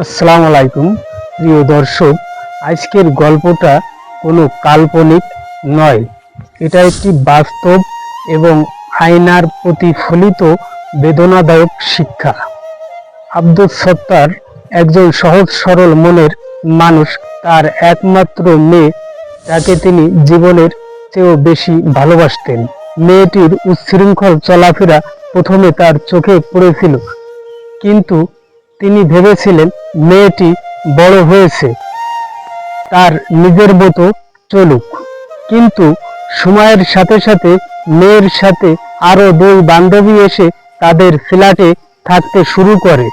আসসালামু আলাইকুম, প্রিয় দর্শক, আজকের গল্পটা কোনো কাল্পনিক নয়। এটা একটি বাস্তব এবং আয়নার প্রতিফলিত বেদনাদায়ক শিক্ষা। আব্দুল সত্তার একজন সহজ সরল মনের মানুষ, তার একমাত্র মেয়ে, তাকে তিনি জীবনের চেয়েও বেশি ভালোবাসতেন। মেয়েটির উচ্ছৃঙ্খল চলাফেরা প্রথমে তার চোখে পড়েছিল, কিন্তু তিনি ভেবেছিলেন মেয়েটি বড় হয়েছে, তার নিজের মতো চলুক। কিন্তু সময়ের সাথে সাথে মেয়ের সাথে আরও দুই বান্ধবী এসে তাদের ফ্ল্যাটে থাকতে শুরু করে।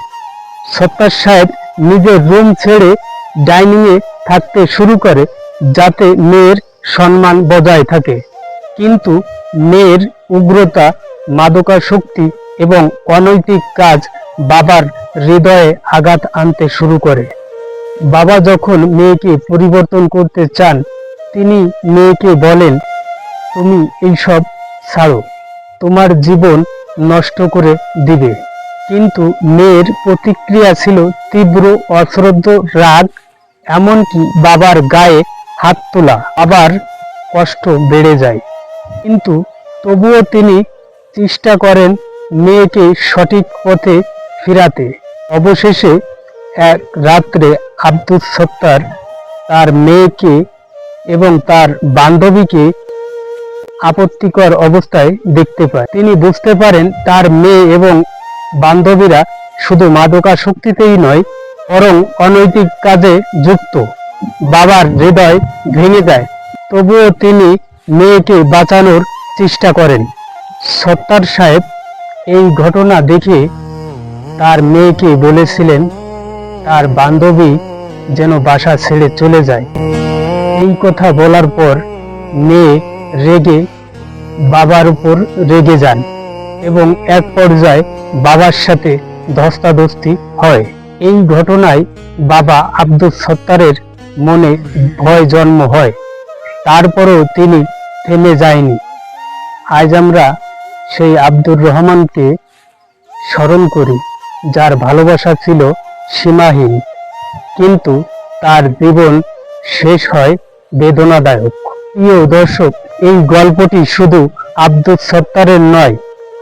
সত্তার সাহেব নিজের রুম ছেড়ে ডাইনিংয়ে থাকতে শুরু করে, যাতে মেয়ের সম্মান বজায় থাকে। কিন্তু মেয়ের উগ্রতা, মাদকাসক্তি এবং অনৈতিক কাজ বাবার হৃদয়ে আঘাত আনতে শুরু করে। বাবা যখন মেয়েকে পরিবর্তন করতে চান, তিনি মেয়েকে বলেন, তুমি এইসব ছাড়ো, তোমার জীবন নষ্ট করে দিবে। কিন্তু মেয়ের প্রতিক্রিয়া ছিল তীব্র অশ্রদ্ধ রাগ, এমনকি বাবার গায়ে হাত তোলা আবার কষ্ট বেড়ে যায়। কিন্তু তবুও তিনি চেষ্টা করেন মেয়েকে সঠিক পথে ফিরাতে। অবশেষে এক রাত্রে আব্দুল সত্তার তার মেয়েকে এবং তার বান্ধবীকে আপত্তিকর অবস্থায় দেখতে পায়। তিনি বুঝতে পারেন তার মেয়ে এবং বান্ধবীরা শুধু মাদকাসক্তিতেই নয়, বরং অনৈতিক কাজে যুক্ত। বাবার হৃদয় ভেঙে যায়। তবুও তিনি মেয়েকে বাঁচানোর চেষ্টা করেন। সত্তার সাহেব এই ঘটনা দেখে তার মেয়েকে বলেছিলেন, তার বান্ধবী যেন বাসা ছেড়ে চলে যায়। এই কথা বলার পর মেয়ে রেগে বাবার উপর রেগে যান এবং এক পর্যায়ে বাবার সাথে ধস্তাধস্তি হয়। এই ঘটনায় বাবা আব্দুল সত্তারের মনে ভয় জন্ম হয়। তারপরেও তিনি থেমে যায়নি। আজ আমরা সেই আব্দুর রহমানকে স্মরণ করি। যার ভালোবাসা ছিল সীমাহীন, কিন্তু তার জীবন শেষ হয় বেদনাদায়ক। প্রিয় দর্শক, এই গল্পটি শুধু আব্দুল সত্তারের নয়,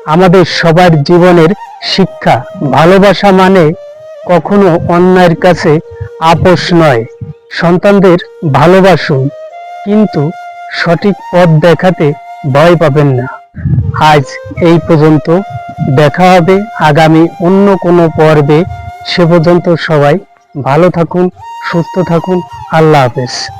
আমাদের সবার জীবনের শিক্ষা। ভালোবাসা মানে কখনো অন্যায়ের কাছে আপোষ নয়, সন্তানদের ভালোবাসুন, কিন্তু সঠিক পথ দেখাতে ভয় পাবেন না। আজ এই পর্যন্ত। দেখা হবে। আগামী অন্য কোনো পর্বে। সে পর্যন্ত সবাই ভালো থাকুন, সুস্থ থাকুন। আল্লাহ হাফেজ।